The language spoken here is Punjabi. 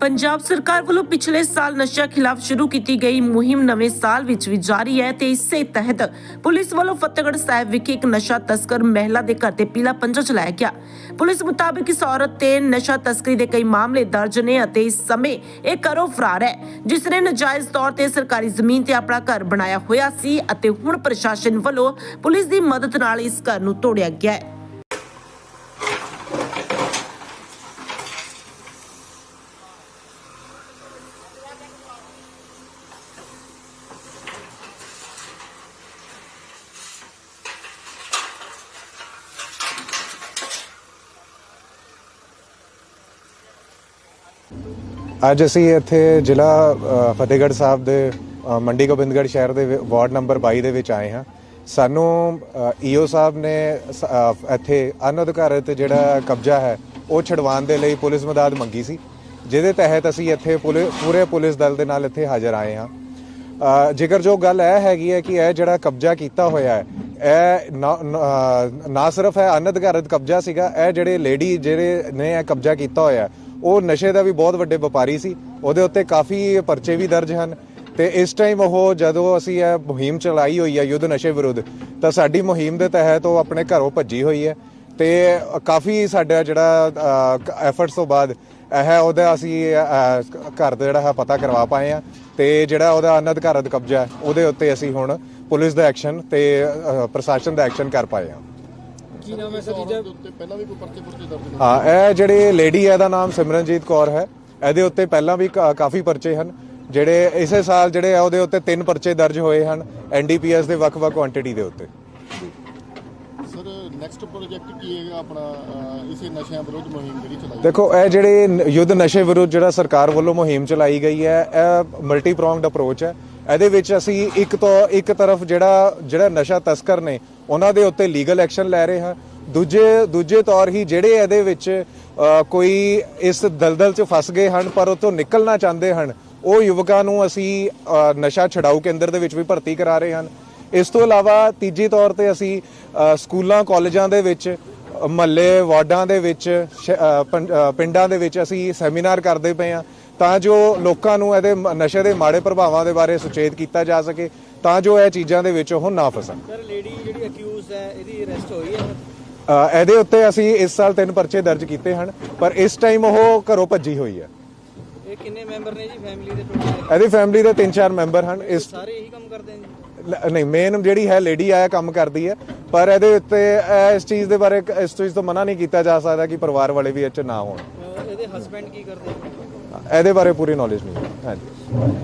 ਪੰਜਾਬ ਸਰਕਾਰ ਵੱਲੋਂ ਪਿਛਲੇ ਸਾਲ ਨਸ਼ਾ ਖਿਲਾਫ ਸ਼ੁਰੂ ਕੀਤੀ ਗਈ ਮੁਹਿੰਮ ਨਵੇਂ ਸਾਲ ਵਿੱਚ ਵੀ ਜਾਰੀ ਹੈ ਤੇ ਇਸੇ ਤਹਿਤ ਪੁਲਿਸ ਵੱਲੋਂ ਫਤਿਹਗੜ੍ਹ ਸਾਹਿਬ ਵਿਖੇ ਇੱਕ ਨਸ਼ਾ ਤਸਕਰ ਮਹਿਲਾ ਦੇ ਘਰ ਤੇ ਪੀਲਾ ਪੰਜਾ ਚਲਾਇਆ ਗਿਆ। ਪੁਲਿਸ ਮੁਤਾਬਕ ਇਸ ਔਰਤ ਤੇ ਨਸ਼ਾ ਤਸਕਰੀ ਦੇ ਕਈ ਮਾਮਲੇ ਦਰਜ ਨੇ ਅਤੇ ਇਸ ਸਮੇਂ ਇਹ ਘਰੋਂ ਫਰਾਰ ਹੈ, ਜਿਸ ਨੇ ਨਜਾਇਜ਼ ਤੌਰ ਤੇ ਸਰਕਾਰੀ ਜ਼ਮੀਨ ਤੇ ਆਪਣਾ ਘਰ ਬਣਾਇਆ ਹੋਇਆ ਸੀ ਅਤੇ ਹੁਣ ਪ੍ਰਸ਼ਾਸਨ ਵੱਲੋਂ ਪੁਲਿਸ ਦੀ ਮਦਦ ਨਾਲ ਇਸ ਘਰ ਨੂੰ ਤੋੜਿਆ ਗਿਆ ਹੈ। ਅੱਜ ਅਸੀਂ ਇੱਥੇ ਜ਼ਿਲ੍ਹਾ ਫਤਿਹਗੜ੍ਹ ਸਾਹਿਬ ਦੇ ਮੰਡੀ ਗੋਬਿੰਦਗੜ੍ਹ ਸ਼ਹਿਰ ਦੇ ਵਾਰਡ ਨੰਬਰ 22 ਦੇ ਵਿੱਚ ਆਏ ਹਾਂ। ਸਾਨੂੰ ਈਓ ਸਾਹਿਬ ਨੇ ਇੱਥੇ ਅਨਅਧਿਕਾਰਤ ਜਿਹੜਾ ਕਬਜ਼ਾ ਹੈ ਉਹ ਛਡਵਾਉਣ ਦੇ ਲਈ ਪੁਲਿਸ ਮਦਦ ਮੰਗੀ ਸੀ। ਜਿਹਦੇ ਤਹਿਤ ਅਸੀਂ ਇੱਥੇ ਪੁਲਿ- ਪੂਰੇ ਪੁਲਿਸ ਦਲ ਦੇ ਨਾਲ ਇੱਥੇ ਹਾਜ਼ਰ ਆਏ ਹਾਂ। ਅ, ਜੋ ਗੱਲ ਇਹ ਹੈਗੀ ਹੈ ਕਿ ਇਹ ਜਿਹੜਾ ਕਬਜ਼ਾ ਕੀਤਾ ਹੋਇਆ ਹੈ ਇਹ ਨਾ- ਸਿਰਫ ਹੈ ਅਨਅਧਿਕਾਰਤ ਕਬਜ਼ਾ ਸੀਗਾ ਇਹ ਜਿਹੜੇ ਲੇਡੀ ਜਿਹੜੇ ਨੇ ਇਹ ਕਬਜ਼ਾ ਕੀਤਾ ਹੋਇਆ ਉਹ ਨਸ਼ੇ ਦਾ ਵੀ ਬਹੁਤ ਵੱਡੇ ਵਪਾਰੀ ਸੀ। ਉਹਦੇ ਉੱਤੇ ਕਾਫੀ ਪਰਚੇ ਵੀ ਦਰਜ ਹਨ। ਤੇ ਇਸ ਟਾਈਮ ਉਹ ਜਦੋਂ ਅਸੀਂ ਇਹ ਮੁਹਿੰਮ ਚਲਾਈ ਹੋਈ ਹੈ ਯੁੱਧ ਨਸ਼ੇ ਵਿਰੁੱਧ, ਤਾਂ ਸਾਡੀ ਮੁਹਿੰਮ ਦੇ ਤਹਿਤ ਉਹ ਆਪਣੇ ਘਰੋਂ ਭੱਜੀ ਹੋਈ ਹੈ। ਤੇ ਕਾਫੀ ਸਾਡਾ ਜਿਹੜਾ ਐਫਰਟਸ ਤੋਂ ਬਾਅਦ ਇਹ ਉਹਦਾ ਅਸੀਂ ਘਰ ਦਾ ਜਿਹੜਾ ਹੈ ਪਤਾ ਕਰਵਾ ਪਾਏ ਆ। ਤੇ ਜਿਹੜਾ ਉਹਦਾ ਅਨਧਿਕਾਰਤ ਕਬਜ਼ਾ ਹੈ, ਉਹਦੇ ਉੱਤੇ ਅਸੀਂ ਹੁਣ ਪੁਲਿਸ ਦਾ ਐਕਸ਼ਨ ਤੇ ਪ੍ਰਸ਼ਾਸਨ ਦਾ ਐਕਸ਼ਨ ਕਰ ਪਾਏ ਆ। ਕੀ ਨਾਮ ਹੈ ਸਰ? ਜੀਜਾ ਉੱਤੇ ਪਹਿਲਾਂ ਵੀ ਕੋਈ ਪਰਚੇ ਪੁਰਚੇ ਦਰਜ ਨੇ ਹਾਂ ਇਹ ਜਿਹੜੀ ਲੇਡੀ ਹੈ ਦਾ ਨਾਮ ਸਿਮਰਨਜੀਤ ਕੌਰ ਹੈ। ਇਹਦੇ ਉੱਤੇ ਪਹਿਲਾਂ ਵੀ ਕਾਫੀ ਪਰਚੇ ਹਨ। ਜਿਹੜੇ ਇਸੇ ਸਾਲ ਜਿਹੜੇ ਆ ਉਹਦੇ ਉੱਤੇ ਤਿੰਨ ਪਰਚੇ ਦਰਜ ਹੋਏ ਹਨ ਐਨਡੀਪੀਐਸ ਦੇ ਵੱਖ-ਵੱਖ ਕੁਆਂਟੀਟੀ ਦੇ ਉੱਤੇ। ਸਰ ਨੈਕਸਟ ਪ੍ਰੋਜੈਕਟ ਕੀ ਹੈਗਾ ਆਪਣਾ ਇਸੇ ਨਸ਼ਿਆਂ ਵਿਰੁੱਧ ਮੁਹਿੰਮ ਜਿਹੜੀ ਚਲਾਈ ਦੇਖੋ ਇਹ ਜਿਹੜੇ ਯੁੱਧ ਨਸ਼ੇ ਵਿਰੁੱਧ ਜਿਹੜਾ ਸਰਕਾਰ ਵੱਲੋਂ ਮੁਹਿੰਮ ਚਲਾਈ ਗਈ ਹੈ ਇਹ ਮਲਟੀ ਪ੍ਰੋਂਗਡ ਅਪਰੋਚ ਹੈ। ਇਹਦੇ ਵਿੱਚ ਅਸੀਂ ਇੱਕ ਤੋਂ ਇੱਕ ਤਰਫ ਜਿਹੜਾ ਜਿਹੜਾ ਨਸ਼ਾ ਤਸਕਰ ਨੇ, ਉਹਨਾਂ ਦੇ ਉੱਤੇ ਲੀਗਲ ਐਕਸ਼ਨ ਲੈ ਰਹੇ ਹਾਂ। ਦੂਜੇ ਦੂਜੇ ਤੌਰ ਹੀ ਜਿਹੜੇ ਇਹਦੇ ਵਿੱਚ ਕੋਈ ਇਸ ਦਲਦਲ 'ਚ ਫਸ ਗਏ ਹਨ ਪਰ ਉਤੋਂ ਨਿਕਲਣਾ ਚਾਹੁੰਦੇ ਹਨ, ਉਹ ਯੁਵਕਾਂ ਨੂੰ ਅਸੀਂ ਨਸ਼ਾ ਛਡਾਊ ਕੇਂਦਰ ਦੇ ਵਿੱਚ ਵੀ ਭਰਤੀ ਕਰਾ ਰਹੇ ਹਨ। ਇਸ ਤੋਂ ਇਲਾਵਾ ਤੀਜੀ ਤੌਰ ਤੇ ਅਸੀਂ ਸਕੂਲਾਂ, ਕਾਲਜਾਂ ਦੇ ਵਿੱਚ ਮਹੱਲੇ ਵਾਰਡਾਂ ਦੇ ਵਿੱਚ ਪਿੰਡਾਂ ਦੇ ਵਿੱਚ ਅਸੀਂ ਸੈਮੀਨਾਰ ਕਰਦੇ ਪਏ ਆ ਤਾਂ ਜੋ ਲੋਕਾਂ ਨੂੰ ਇਹਦੇ ਨਸ਼ੇ ਦੇ ਮਾੜੇ ਪ੍ਰਭਾਵਾਂ ਦੇ ਬਾਰੇ ਸੁਚੇਤ ਕੀਤਾ ਜਾ ਸਕੇ ਤਾਂ ਜੋ ਇਹ ਚੀਜ਼ਾਂ ਦੇ ਵਿੱਚ ਉਹ ਨਾ ਫਸਣ। ਸਰ ਲੇਡੀ ਜਿਹੜੀ ਅਕਿਊਜ਼ ਹੈ ਇਹਦੀ ਅਰੈਸਟ ਹੋਈ ਹੈ? ਅ, ਇਹਦੇ ਉੱਤੇ ਅਸੀਂ ਇਸ ਸਾਲ ਤਿੰਨ ਪਰਚੇ ਦਰਜ ਕੀਤੇ ਹਨ ਪਰ ਇਸ ਟਾਈਮ ਉਹ ਘਰੋਂ ਭੱਜੀ ਹੋਈ ਹੈ। ਇਹ ਕਿੰਨੇ ਮੈਂਬਰ ਨੇ ਜੀ ਫੈਮਿਲੀ ਦੇ ਟੋਟਲ ਇਹਦੀ ਫੈਮਿਲੀ ਦੇ ਤਿੰਨ ਚਾਰ ਮੈਂਬਰ ਹਨ। ਇਸ ਸਾਰੇ ਇਹੀ ਕੰਮ ਕਰਦੇ ਨੇ ਨਹੀਂ ਮੇਨ ਜਿਹੜੀ ਹੈ ਲੇਡੀ ਆਇਆ ਕੰਮ ਕਰਦੀ ਹੈ। ਪਰ ਇਹਦੇ ਉੱਤੇ ਇਸ ਚੀਜ਼ ਦੇ ਬਾਰੇ ਇਸ ਚੀਜ਼ ਤੋਂ ਮਨਾ ਨਹੀਂ ਕੀਤਾ ਜਾ ਸਕਦਾ ਕਿ ਪਰਿਵਾਰ ਵਾਲੇ ਵੀ 'ਚ ਨਾ ਹੋਣ। ਇਹਦੇ ਹਸਬੰਡ ਕੀ ਕਰਦੇ ਇਹਦੇ ਬਾਰੇ ਪੂਰੀ ਨੌਲੇਜ ਨਹੀਂ। ਹਾਂਜੀ।